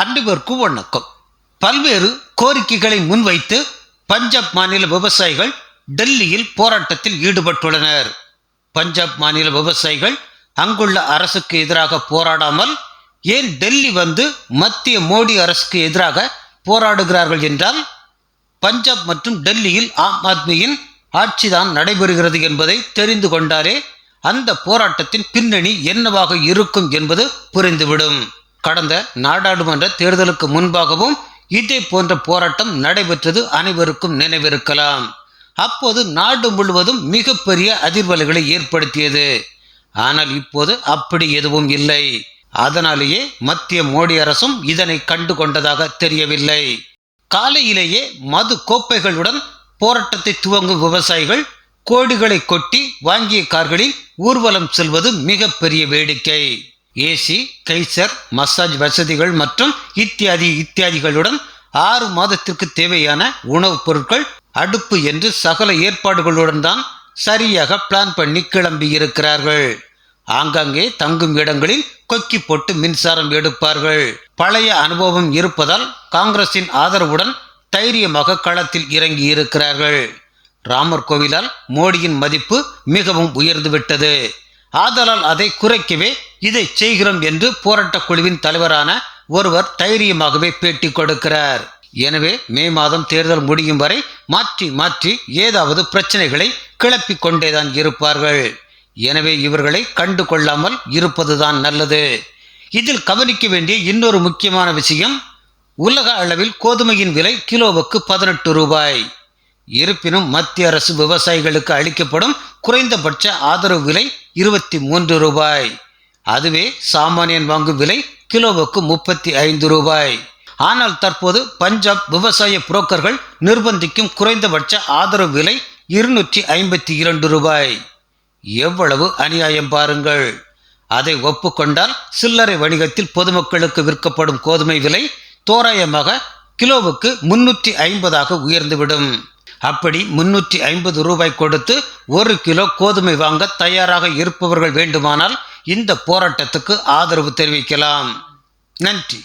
அனைவருக்கும் வணக்கம். பல்வேறு கோரிக்கைகளை முன்வைத்து பஞ்சாப் மாநில விவசாயிகள் டெல்லியில் போராட்டத்தில் ஈடுபட்டுள்ளனர். பஞ்சாப் மாநில விவசாயிகள் அங்குள்ள அரசுக்கு எதிராக போராடாமல் ஏன் டெல்லி வந்து மத்திய மோடி அரசுக்கு எதிராக போராடுகிறார்கள் என்றால் பஞ்சாப் மற்றும் டெல்லியில் ஆம் ஆத்மியின் ஆட்சிதான் நடைபெறுகிறது என்பதை தெரிந்து கொண்டாலே அந்த போராட்டத்தின் பின்னணி என்னவாக இருக்கும் என்பது புரிந்துவிடும். கடந்த நாடாளுமன்ற தேர்தலுக்கு முன்பாகவும் இதே போன்ற போராட்டம் நடைபெற்றது அனைவருக்கும் நினைவிருக்கலாம். அப்போது நாடு முழுவதும் மிகப்பெரிய அதிர்வலைகளை ஏற்படுத்தியது. ஆனால் இப்போது அப்படி எதுவும் இல்லை. அதனாலேயே மத்திய மோடி அரசும் இதனை கண்டு கொண்டதாக தெரியவில்லை. காலையிலேயே மது கோப்பைகளுடன் போராட்டத்தை துவங்கும் விவசாயிகள் கோடிகளை கொட்டி வாங்கிய கார்களில் ஊர்வலம் செல்வது மிகப்பெரிய வேடிக்கை. ஏசி கைசர் மசாஜ் வசதிகள் மற்றும் இத்தியாதி இத்தியாதிகளுடன் ஆறு மாதத்திற்கு தேவையான உணவுப் பொருட்கள் அடுப்பு என்று சகல ஏற்பாடுகளுடன் தான் சரியாக பிளான் பண்ணி கிளம்பி இருக்கிறார்கள். ஆங்காங்கே தங்கும் இடங்களில் கொக்கி போட்டு மின்சாரம் எடுப்பார்கள். பழைய அனுபவம் இருப்பதால் காங்கிரசின் ஆதரவுடன் தைரியமாக களத்தில் இறங்கி இருக்கிறார்கள். ராமர் கோவிலால் மோடியின் மதிப்பு மிகவும் உயர்ந்துவிட்டது. ஆதலால் அதை குறைக்கவே இதை செய்கிறோம் என்று போராட்டக் குழுவின் தலைவரான ஒருவர் தைரியமாகவே பேட்டி கொடுக்கிறார். எனவே மே மாதம் தேர்தல் முடியும் வரை மாற்றி மாற்றி ஏதாவது பிரச்சனைகளை கிளப்பி கொண்டேதான் இருப்பார்கள். எனவே இவர்களை கண்டு கொள்ளாமல் இருப்பதுதான் நல்லது. இதில் கவனிக்க வேண்டிய இன்னொரு முக்கியமான விஷயம் உலக அளவில் கோதுமையின் விலை கிலோவுக்கு பதினெட்டு ரூபாய். இருப்பினும் மத்திய அரசு விவசாயிகளுக்கு அளிக்கப்படும் குறைந்தபட்ச ஆதரவு விலை இருபத்தி மூன்று ரூபாய். அதுவே சாமானியன் வாங்கும் விலை கிலோவுக்கு முப்பத்தி ஐந்து ரூபாய். ஆனால் தற்போது பஞ்சாப் விவசாய புரோக்கர்கள் நிர்பந்திக்கும் குறைந்தபட்ச ஆதரவு விலை இருநூற்றி ஐம்பத்தி இரண்டு ரூபாய். எவ்வளவு அநியாயம் பாருங்கள். அதை ஒப்புக்கொண்டால் சில்லறை வணிகத்தில் பொதுமக்களுக்கு விற்கப்படும் கோதுமை விலை தோராயமாக கிலோவுக்கு முன்னூற்றி ஐம்பதாக உயர்ந்துவிடும். அப்படி முன்னூற்றி ஐம்பது ரூபாய் கொடுத்து ஒரு கிலோ கோதுமை வாங்க தயாராக இருப்பவர்கள் வேண்டுமானால் இந்த போராட்டத்துக்கு ஆதரவு தெரிவிக்கலாம். நன்றி.